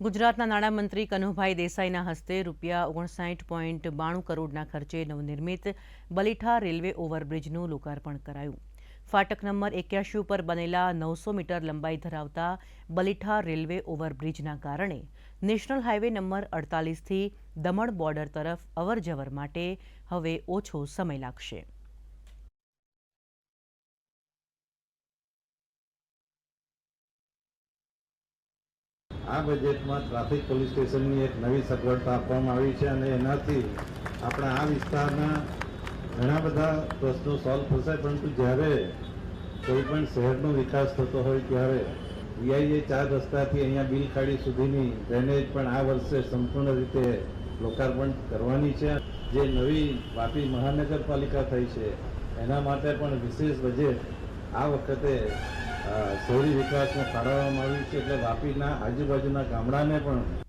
ગુજરાતના નાણામંત્રી કનુભાઈ દેસાઈના હસ્તે રૂપિયા ઓગણસાઠ પોઈન્ટ બાણું કરોડના ખર્ચે નવનિર્મિત બલીઠા રેલવે ઓવરબ્રિજનું લોકાર્પણ કરાયું. ફાટક નંબર એક્યાસી ઉપર બનેલા નવસો મીટર લંબાઈ ધરાવતા બલીઠા રેલવે ઓવરબ્રિજના કારણે નેશનલ હાઈવે નંબર અડતાલીસથી દમણ બોર્ડર તરફ અવરજવર માટે હવે ઓછો સમય લાગશે. આ બજેટમાં ટ્રાફિક પોલીસ સ્ટેશનની એક નવી સગવડતા આપવામાં આવી છે અને એનાથી આપણા આ વિસ્તારના ઘણા બધા પ્રશ્નો સોલ્વ થશે, પરંતુ જ્યારે કોઈ પણ શહેરનો વિકાસ થતો હોય ત્યારે વીઆઈએ ચાર રસ્તાથી અહીંયા બિલખાડી સુધીની ડ્રેનેજ પણ આ વર્ષે સંપૂર્ણ રીતે લોકાર્પણ કરવાની છે. જે નવી વાપી મહાનગરપાલિકા થઈ છે, એના માટે પણ વિશેષ બજેટ આ વખતે શહેરી વિકાસમાં ફાળવવામાં આવ્યું છે એટલે વાપીના આજુબાજુના ગામડાને પણ